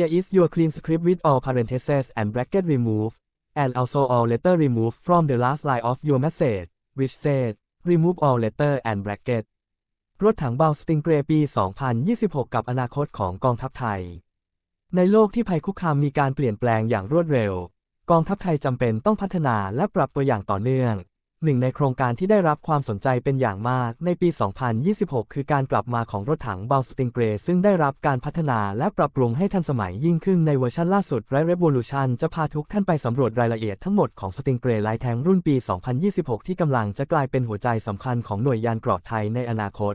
Here is your clean script with all parentheses and bracket removed, and also all letter removed from the last line of your message, which said, remove all letter and bracket. รถถังเบาสติงเกรปี 2026 กับอนาคตของกองทัพไทย ในโลกที่ภัยคุกคามมีการเปลี่ยนแปลงอย่างรวดเร็ว กองทัพไทยจำเป็นต้องพัฒนาและปรับตัวอย่างต่อเนื่อง หนึ่งในโครงการที่ได้รับความสนใจเป็นอย่างมากในปี 2026 คือการกลับมาของรถถังเบลสติงเกรซึ่งได้รับการพัฒนาและปรับปรุงให้ทันสมัยยิ่งขึ้นในเวอร์ชันล่าสุดไร Revolution จะพาทุกท่านไปสำรวจรายละเอียดทั้งหมดของสติงเกรลท์แทงรุ่นปี 2026 ที่กำลังจะกลายเป็นหัวใจสำคัญของหน่วยยานเกราะไทยในอนาคต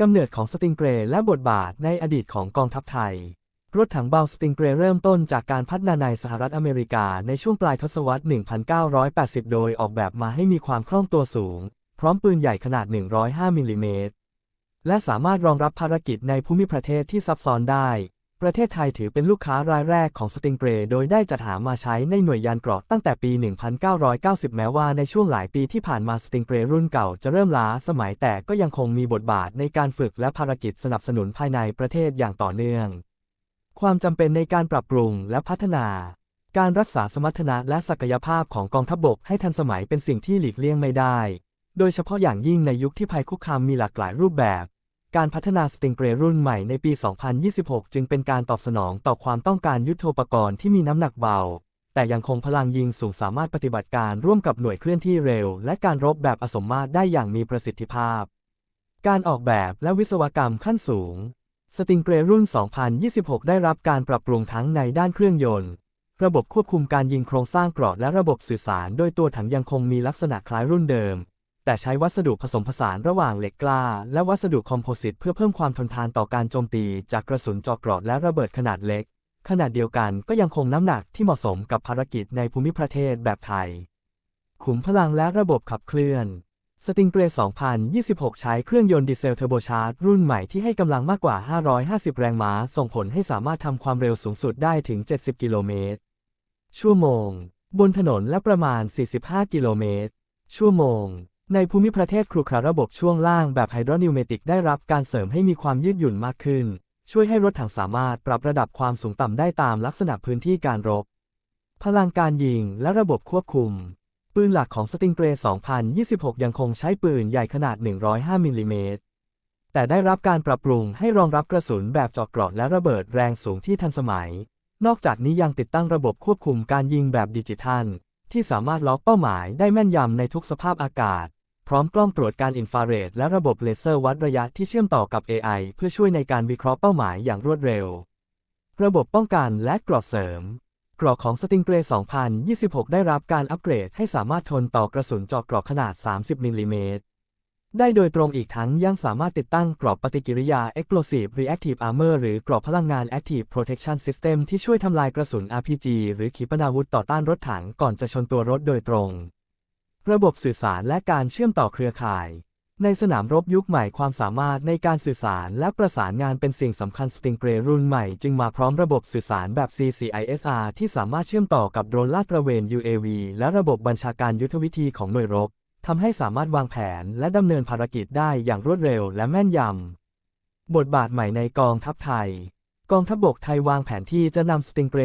กำเนิดของสติงเกรและบทบาทในอดีตของกองทัพไทย รถถังเบาสติงเกรเริ่มต้นจากการพัฒนาในสหรัฐอเมริกาในช่วงปลายทศวรรษ 1980 โดยออกแบบมาให้มีความคล่องตัวสูง พร้อมปืนใหญ่ขนาด 105 มิลลิเมตร และสามารถรองรับภารกิจในภูมิประเทศที่ซับซ้อนได้ ประเทศไทยถือเป็นลูกค้ารายแรกของสติงเกรโดยได้จัดหามาใช้ในหน่วยยานเกราะตั้งแต่ปี 1990 แม้ว่าในช่วงหลายปีที่ผ่านมาสติงเกรรุ่นเก่าจะเริ่มล้าสมัยแต่ก็ยังคงมีบทบาทในการฝึกและภารกิจสนับสนุนภายในประเทศอย่างต่อเนื่อง ความจำเป็นในการปรับปรุงและพัฒนา การรักษาสมรรถนะและศักยภาพของกองทัพบบกให้ทันสมัยเป็นสิ่งที่หลีกเลี่ยงไม่ได้ โดยเฉพาะอย่างยิ่งในยุคที่ภัยคุกคามมีหลากหลายรูปแบบ การพัฒนาสติงเกรรุ่นใหม่ในปี 2026 จึงเป็นการตอบสนองต่อความต้องการยุทโธปกรณ์ที่มีน้ำหนักเบา แต่ยังคงพลังยิงสูงสามารถปฏิบัติการร่วมกับหน่วยเคลื่อนที่เร็ว และการรบแบบอสมมาตรได้อย่างมีประสิทธิภาพ การออกแบบและวิศวกรรมขั้นสูง สติงเกรรุ่น 2026 ได้รับการปรับปรุงทั้งในด้านเครื่องยนต์ ระบบควบคุมการยิงโครงสร้างเกราะและระบบสื่อสาร โดยตัวถังยังคงมีลักษณะคล้ายรุ่นเดิม แต่ใช้วัสดุผสมผสานระหว่างเหล็กกล้า และวัสดุคอมโพสิตเพื่อเพิ่มความทนทานต่อการโจมตี จากกระสุนเจาะเกราะและระเบิดขนาดเล็ก ขณะเดียวกันก็ยังคงน้ำหนักที่เหมาะสมกับภารกิจในภูมิประเทศแบบไทย ขุมพลังและระบบขับเคลื่อน สติงเกร2026 ใช้เครื่องยนต์ดีเซลเทอร์โบชาร์จรุ่นใหม่ที่ให้กำลังมากกว่า 550 แรงม้า ส่งผลให้สามารถทำความเร็วสูงสุดได้ถึง 70 กิโลเมตร ชั่วโมง บนถนนและประมาณ 45 กิโลเมตร ชั่วโมง ในภูมิประเทศครุขระระบบช่วงล่างแบบไฮดรอนิวเมติกได้รับการเสริมให้มีความยืดหยุ่นมากขึ้น ช่วยให้รถถังสามารถปรับระดับความสูงต่ำได้ตามลักษณะพื้นที่การรบ พลังการยิงและระบบควบคุม ปืนหลักของสติงเกร2026 ยังคงใช้ปืนใหญ่ขนาด 105 มิลลิเมตร แต่ได้รับการปรับปรุงให้รองรับกระสุนแบบเจาะเกราะและระเบิดแรงสูงที่ทันสมัย นอกจากนี้ยังติดตั้งระบบควบคุมการยิงแบบดิจิทัล ที่สามารถล็อกเป้าหมายได้แม่นยำในทุกสภาพอากาศ พร้อมกล้องตรวจการอินฟราเรดและระบบเลเซอร์วัดระยะที่เชื่อมต่อกับ AI เพื่อช่วยในการวิเคราะห์เป้าหมายอย่างรวดเร็ว ระบบป้องกันและเกราะเสริม กราะของสติงเกร2026 ได้รับการอัปเกรดให้สามารถทนต่อกระสุนเจาะเกราะขนาด 30 มิลลิเมตร ได้โดยตรงอีกทั้งยังสามารถติดตั้งกรอบปฏิกิริยา Explosive Reactive Armor หรือกรอบพลังงาน Active Protection System ที่ช่วยทำลายกระสุน RPG หรือขีปนาวุธต่อต้านรถถังก่อนจะชนตัวรถโดยตรง ระบบสื่อสารและการเชื่อมต่อเครือข่าย ในสนามรบยุคใหม่ความสามารถในการสื่อสารและประสานงานเป็นสิ่งสำคัญสติงเกรรุ่นใหม่จึงมาพร้อมระบบสื่อสารแบบ CCISR ที่สามารถเชื่อมต่อกับโดรนลาดตระเวน UAV และระบบบัญชาการยุทธวิธีของหน่วยรบทำให้สามารถวางแผนและดำเนินภารกิจได้อย่างรวดเร็วและแม่นยำ บทบาทใหม่ในกองทัพไทย กองทัพบกไทยวางแผนที่จะนำสติงเกร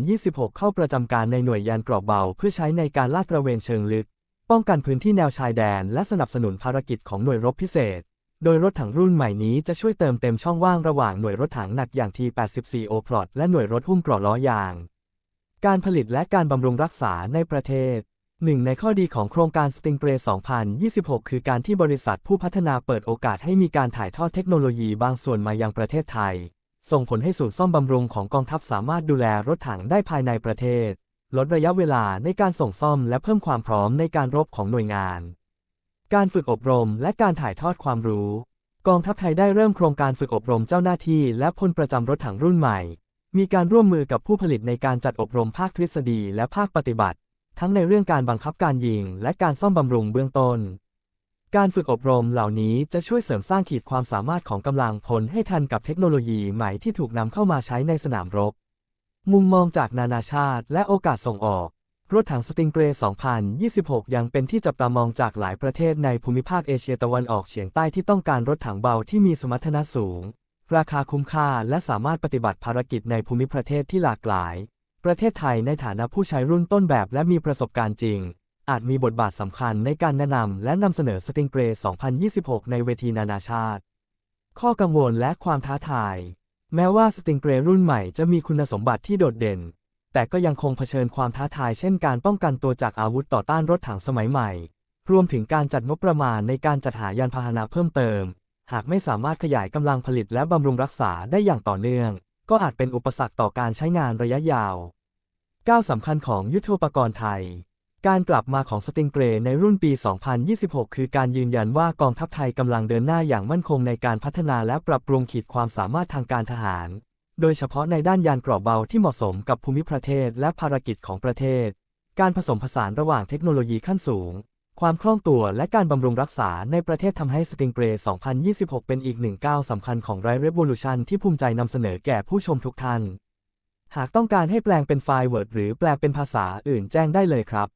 2026 เข้าประจำการในหน่วยยานเกราะเบา เพื่อใช้ในการลาดตระเวนเชิงลึก ป้องกันพื้นที่แนวชายแดน และสนับสนุนภารกิจของหน่วยรบพิเศษ โดยรถถังรุ่นใหม่นี้จะช่วยเติมเต็มช่องว่างระหว่างหน่วยรถถังหนักอย่าง T84 โอพลอตและหน่วยรถหุ้มกราะล้อยาง การผลิตและการบำรุงรักษาในประเทศหนึ่งในข้อดีของโครงการสติงเกร2026 คือการที่บริษัทผู้พัฒนาเปิดโอกาสให้มีการถ่ายทอดเทคโนโลยีบางส่วนมายังประเทศไทย ส่งผลให้ศูนย์ซ่อมบำรุงของกองทัพสามารถดูแลรถถังได้ภายในประเทศ ลดระยะเวลาในการส่งซ่อมและเพิ่มความพร้อมในการรบของหน่วยงาน การฝึกอบรมและการถ่ายทอดความรู้ กองทัพไทยได้เริ่มโครงการฝึกอบรมเจ้าหน้าที่และพลประจำรถถังรุ่นใหม่ มีการร่วมมือกับผู้ผลิตในการจัดอบรมภาคทฤษฎีและภาคปฏิบัติ ทั้งในเรื่องการบังคับการยิง และการซ่อมบำรุงเบื้องต้น การฝึกอบรมเหล่านี้จะช่วยเสริมสร้างขีดความสามารถของกำลังพลให้ทันกับเทคโนโลยีใหม่ที่ถูกนำเข้ามาใช้ในสนามรบ มุมมองจากนานาชาติและโอกาสส่งออก รถถังสติงเกร2026 ยังเป็นที่จับตามองจากหลายประเทศในภูมิภาคเอเชียตะวันออกเฉียงใต้ที่ต้องการรถถังเบาที่มีสมรรถนะสูง ราคาคุ้มค่าและสามารถปฏิบัติภารกิจในภูมิประเทศที่หลากหลาย ประเทศไทยในฐานะผู้ใช้รุ่นต้นแบบและมีประสบการณ์จริง อาจมีบทบาทสำคัญในการแนะนำและนำเสนอสติงเกร2026 ในเวทีนานาชาติ ข้อกังวลและความท้าทาย แม้ว่าสติงเกรรุ่นใหม่จะมีคุณสมบัติที่โดดเด่น แต่ก็ยังคงเผชิญความท้าทายเช่นการป้องกันตัวจากอาวุธต่อต้านรถถังสมัยใหม่ รวมถึงการจัดงบประมาณในการจัดหายานพาหนะเพิ่มเติม หากไม่สามารถขยายกำลังผลิตและบำรุงรักษาได้อย่างต่อเนื่อง ก็อาจเป็นอุปสรรคต่อการใช้งานระยะยาวก้าวสำคัญของยุทโธปกรณ์ไทย การกลับมาของสติงเกรในรุ่นปี 2026 คือการยืนยันว่ากองทัพไทยกำลังเดินหน้าอย่างมั่นคงในการพัฒนาและปรับปรุงขีดความสามารถทางการทหาร โดยเฉพาะในด้านยานเกราะเบาที่เหมาะสมกับภูมิประเทศและภารกิจของประเทศ การผสมผสานระหว่างเทคโนโลยีขั้นสูง ความคล่องตัวและการบำรุงรักษาในประเทศทำให้สติงเกร2026 เป็นอีกหนึ่งก้าวสำคัญของไรเรว o ลูชันที่ภูมิใจนำเสนอแก่ผู้ชมทุกท่าน หากต้องการให้แปลงเป็นไฟล์ Word หรือแปลเป็นภาษาอื่นแจ้งได้เลยครับ